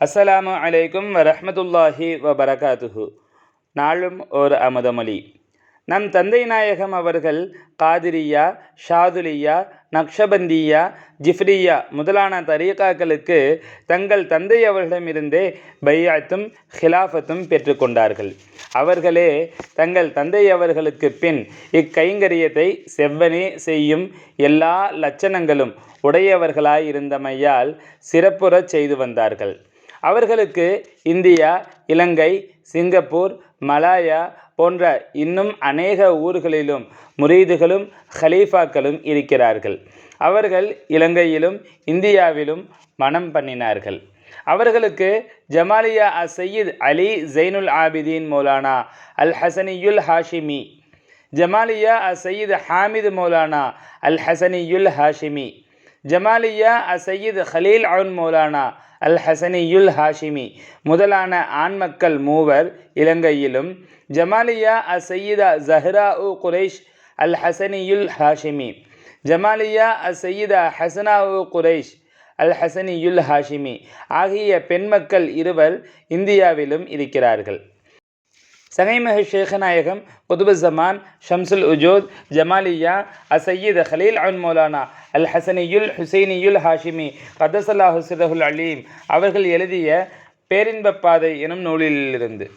அஸ்ஸலாமு அலைக்கும் வரஹ்மத்துல்லாஹி வபரகாத்துஹு. நாளும் ஓர் அமுதமொழி. நம் தந்தை நாயகம் அவர்கள் காதிரியா ஷாதுலியா நக்ஷபந்தியா ஜிஃப்ரியா முதலான தரீகாக்களுக்கு தங்கள் தந்தை அவர்களிடமிருந்தே பையாத்தும் ஹிலாஃபத்தும் பெற்றுக்கொண்டார்கள் அவர்களே தங்கள் தந்தை அவர்களுக்கு பின் இக்கைங்கரியத்தை செவ்வனே செய்யும் எல்லா லட்சணங்களும் உடையவர்களாயிருந்தமையால் சிறப்புறச் செய்து வந்தார்கள். அவர்களுக்கு இந்தியா இலங்கை சிங்கப்பூர் மலாயா போன்ற இன்னும் அநேக ஊர்களிலும் முரீதுகளும் ஹலீஃபாக்களும் இருக்கிறார்கள். அவர்கள் இலங்கையிலும் இந்தியாவிலும் மனம் பண்ணினார்கள். அவர்களுக்கு ஜமாலியா அ சையீத் அலி ஜெயினுல் ஆபிதீன் மௌலானா அல் ஹசனியுல் ஹாஷிமி ஜமாலியா அ சையீத் ஹாமிது மௌலானா அல் ஹசனியுல் ஹாஷிமி ஜமாலியா அ சையீத் ஹலீல் அவுன் மௌலானா அல் ஹசனியுல் ஹாஷிமி முதலான ஆண்மக்கள் மூவர் இலங்கையிலும் ஜமாலியா அ சையீதா ஜஹ்ரா உ குரைஷ் அல் ஹசனியுல் ஹாஷிமி ஜமாலியா அ சையீதா ஹசனா உ குரைஷ் அல் ஹசனியுல் ஹாஷிமி ஆகிய பெண்மக்கள் இருவர் இந்தியாவிலும் இருக்கிறார்கள். சகைமஹ ஷேகநாயகம் குதுபுசமான் ஷம்சுல் உஜோத் ஜமாலியா அசையீத் ஹலீல் அன் மௌலானா அல் ஹசனியுல் ஹுசைனியுல் ஹாஷிமி கதசல்லா சிதஹுல் அலீம். அவர்கள் எழுதிய பேரின்ப பாதை எனும் நூலிலிருந்து.